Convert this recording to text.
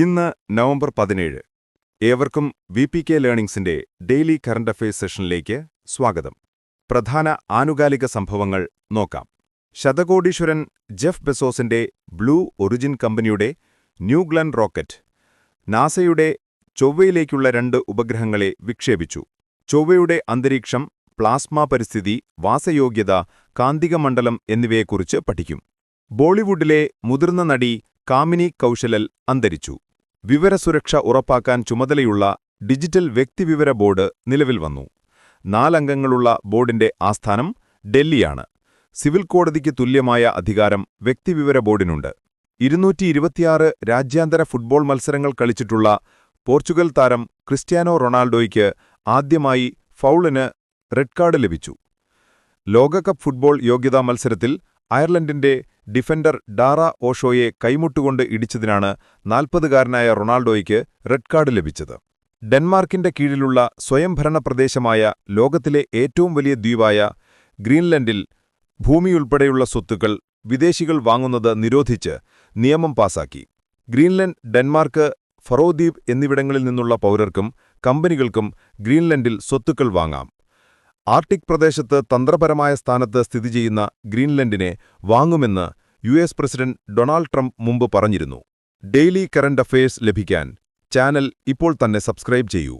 ഇന്ന് നവംബർ പതിനേഴ്. ഏവർക്കും വി പി കെ ലേണിംഗ്സിന്റെ ഡെയിലി കറന്റ് അഫയേഴ്സ് സെഷനിലേക്ക് സ്വാഗതം. പ്രധാന ആനുകാലിക സംഭവങ്ങൾ നോക്കാം. ശതകോടീശ്വരൻ ജെഫ് ബെസോസിന്റെ ബ്ലൂ ഒറിജിൻ കമ്പനിയുടെ ന്യൂ ഗ്ലൻ റോക്കറ്റ് നാസയുടെ ചൊവ്വയിലേക്കുള്ള രണ്ട് ഉപഗ്രഹങ്ങളെ വിക്ഷേപിച്ചു. ചൊവ്വയുടെ അന്തരീക്ഷം പ്ലാസ്മ പരിസ്ഥിതി വാസയോഗ്യത കാന്തിക മണ്ഡലം എന്നിവയെക്കുറിച്ച് പഠിക്കും. ബോളിവുഡിലെ മുതിർന്ന നടി കാമിനി കൗശലൽ അന്തരിച്ചു. വിവരസുരക്ഷ ഉറപ്പാക്കാൻ ചുമതലയുള്ള ഡിജിറ്റൽ വ്യക്തിവിവര ബോർഡ് നിലവിൽ വന്നു. നാലംഗങ്ങളുള്ള ബോർഡിന്റെ ആസ്ഥാനം ഡൽഹിയാണ്. സിവിൽ കോടതിക്ക് തുല്യമായ അധികാരം വ്യക്തിവിവര ബോർഡിനുണ്ട്. ഇരുന്നൂറ്റി ഇരുപത്തിയാറ് രാജ്യാന്തര ഫുട്ബോൾ മത്സരങ്ങൾ കളിച്ചിട്ടുള്ള പോർച്ചുഗൽ താരം ക്രിസ്ത്യാനോ റൊണാൾഡോയ്ക്ക് ആദ്യമായി ഫൗളിന് റെഡ് കാർഡ് ലഭിച്ചു. ലോകകപ്പ് ഫുട്ബോൾ യോഗ്യതാ മത്സരത്തിൽ അയർലൻഡിന്റെ ഡിഫൻഡർ ഡാറ ഓഷോയെ കൈമുട്ടുകൊണ്ട് ഇടിച്ചതിനാണ് നാൽപ്പതുകാരനായ റൊണാൾഡോയ്ക്ക് റെഡ് കാർഡ് ലഭിച്ചത്. ഡെൻമാർക്കിന്റെ കീഴിലുള്ള സ്വയംഭരണ പ്രദേശമായ ലോകത്തിലെ ഏറ്റവും വലിയ ദ്വീപായ ഗ്രീൻലൻഡിൽ ഭൂമിയുൾപ്പെടെയുള്ള സ്വത്തുക്കൾ വിദേശികൾ വാങ്ങുന്നത് നിരോധിച്ച് നിയമം പാസാക്കി. ഗ്രീൻലൻഡ് ഡെൻമാർക്ക് ഫറോദ്വീപ് എന്നിവിടങ്ങളിൽ നിന്നുള്ള പൗരർക്കും കമ്പനികൾക്കും ഗ്രീൻലൻഡിൽ സ്വത്തുക്കൾ വാങ്ങാം. ആർട്ടിക് പ്രദേശത്ത് തന്ത്രപരമായ സ്ഥാനത്ത് സ്ഥിതി ചെയ്യുന്ന ഗ്രീൻലൻഡിനെ വാങ്ങുമെന്ന് U S president Donald Trump മുമ്പ് പറഞ്ഞിരുന്നു. ഡെയിലി കറന്റ് അഫയേഴ്സ് ലഭിക്കാൻ ചാനൽ ഇപ്പോൾ തന്നെ സബ്സ്ക്രൈബ് ചെയ്യൂ.